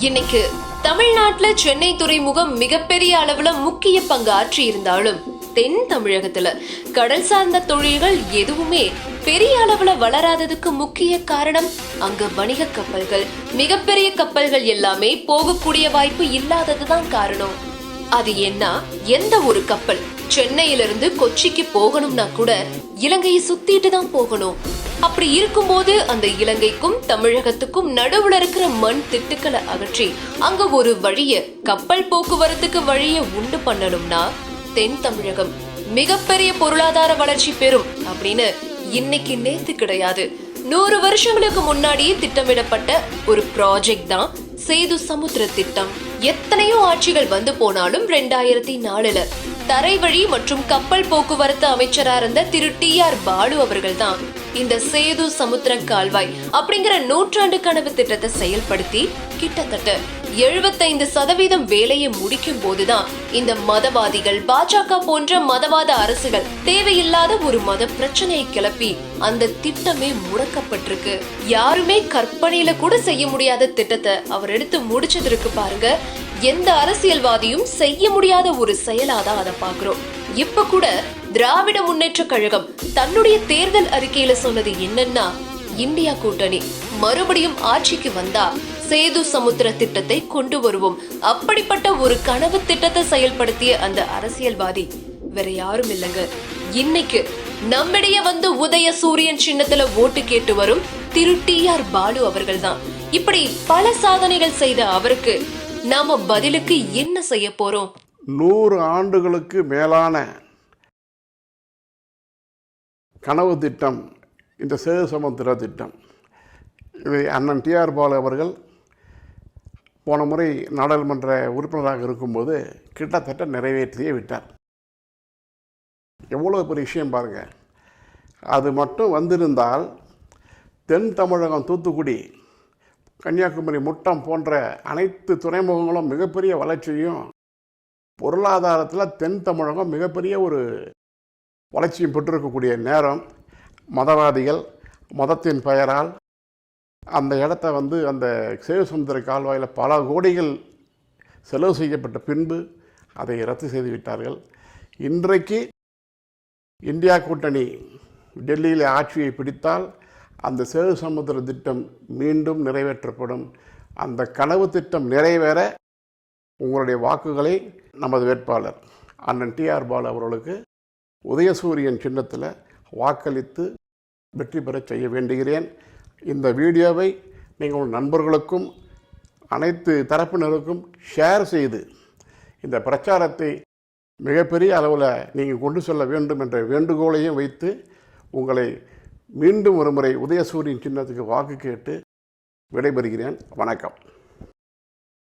இன்னைக்கு தமிழ்நாட்டுல சென்னை துறைமுகம் மிகப்பெரிய அளவுல முக்கிய பங்கு ஆற்றி இருந்தாலும் தென் தமிழகத்துல கடல் சார்ந்த தொழில்கள் எதுவுமே பெரிய அளவுல வளராததுக்கு முக்கிய காரணம் அங்க வணிக கப்பல்கள். மிகப்பெரிய கப்பல்கள் எல்லாமே போகக்கூடிய வாய்ப்பு இல்லாததுதான் காரணம். அது என்ன? எந்த ஒரு கப்பல்? சென்னையிலிருந்து கொச்சிக்கு போகணும்னா கூட இலங்கையை சுத்திட்டு தான் போகணும். அப்படி இருக்கும்போது அந்த இலங்கைக்கும் தமிழகத்துக்கும் நடுவுல இருக்கிற மண் திட்டுக்களை அகற்றி அங்க ஒரு வழிய கப்பல் போக்குவரத்துக்கு வழிய உண்டு பண்ணணும்னா தென் தமிழகம் மிகப்பெரிய பொருளாதார வளர்ச்சி பெறும் அப்படின்னு இன்னைக்கு நேத்து கிடையாது. நூறு வருஷங்களுக்கு முன்னாடியே திட்டமிடப்பட்ட ஒரு ப்ராஜெக்ட் தான் சேது சமுத்திர திட்டம். எத்தனையோ ஆட்சிகள் வந்து போனாலும் ரெண்டாயிரத்தி நாலுல தரைவழி மற்றும் கப்பல் போக்குவரத்து அமைச்சரா இருந்த திரு டி ஆர் பாலு அவர்கள் தான் இந்த சேது சமுத்திர கால்வாய் அப்படிங்கிற நூற்றாண்டு கனவு திட்டத்தை செயல்படுத்தி கிட்டத்தட்ட எழுபத்தைந்து சதவீதம் வேலையை முடிக்கும் போதுதான் இந்த மதவாதிகள் பாஜக போன்ற மதவாத அரசுகள் தேவையில்லாத ஒரு மத பிரச்சனையை கிளப்பி அந்த திட்டமே முடக்கப்பட்டிருக்கு. யாருமே கற்பனையில கூட செய்ய முடியாத திட்டத்தை அவர் எடுத்து முடிச்சதற்கு பாருங்க. எந்த அரசியல்வாதியும் செய்ய முடியாத ஒரு செயலாதான் அதை பாக்குறோம் இப்ப கூட திராவிட முன்னேற்ற கழகம் தன்னுடைய தேர்தல் அறிக்கையில சொன்னது என்னன்னா இந்தியா கூட்டணி. மறுபடியும் ஆட்சிக்கு வந்தா சேது சமுத்திர திட்டத்தை கொண்டு வருவோம். அப்படிப்பட்ட ஒரு கனவு திட்டத்தை செயல்படுத்திய அந்த அரசியல்வாதி வேற யாரும் இல்லைங்க. இன்னைக்கு நம்மிடையே வந்து உதய சூரியன் சின்னத்துல ஓட்டு கேட்டு வரும் திரு டி ஆர் பாலு அவர்கள் தான் இப்படி பல சாதனைகள் செய்த அவருக்கு நாம பதிலுக்கு என்ன செய்ய போறோம்? நூறு ஆண்டுகளுக்கு மேலான கனவு திட்டம் இந்த சேது சமுத்திர திட்டம். இதை அண்ணன் டிஆர் பாலு அவர்கள் போன முறை நாடாளுமன்ற உறுப்பினராக இருக்கும்போது கிட்டத்தட்ட நிறைவேற்றியே விட்டார். எவ்வளோ பெரிய விஷயம் பாருங்க. அது மட்டும் வந்திருந்தால் தென் தமிழகம் தூத்துக்குடி கன்னியாகுமரி முட்டம் போன்ற அனைத்து துறைமுகங்களும் மிகப்பெரிய வளர்ச்சியும் பொருளாதாரத்தில் தென் தமிழகம் மிகப்பெரிய ஒரு வளர்ச்சியும் பெற்றிருக்கக்கூடிய நேரம் மதவாதிகள் மதத்தின் பெயரால் அந்த இடத்த வந்து அந்த சேவசுந்தர கால்வாயில் பல கோடிகள் செலவு செய்யப்பட்ட பின்பு அதை ரத்து செய்துவிட்டார்கள் இன்றைக்கு இந்தியா கூட்டணி டெல்லியில் ஆட்சியை பிடித்தால் அந்த சேது சமுத்திர திட்டம் மீண்டும் நிறைவேற்றப்படும். அந்த கனவு திட்டம் நிறைவேற உங்களுடைய வாக்குகளை நமது வேட்பாளர் அண்ணன் டிஆர் பாலு அவர்களுக்கு உதயசூரியன் சின்னத்தில் வாக்களித்து வெற்றி பெறச் செய்ய வேண்டுகிறேன். இந்த வீடியோவை நீங்கள் உங்கள் நண்பர்களுக்கும் அனைத்து தரப்பினருக்கும் ஷேர் செய்து இந்த பிரச்சாரத்தை மிகப்பெரிய அளவில் நீங்கள் கொண்டு செல்ல வேண்டும் என்ற வேண்டுகோளையும் வைத்து உங்களை மீண்டும் ஒருமுறை உதயசூரியன் சின்னத்துக்கு வாக்கு கேட்டு விடைபெறுகிறேன். வணக்கம்.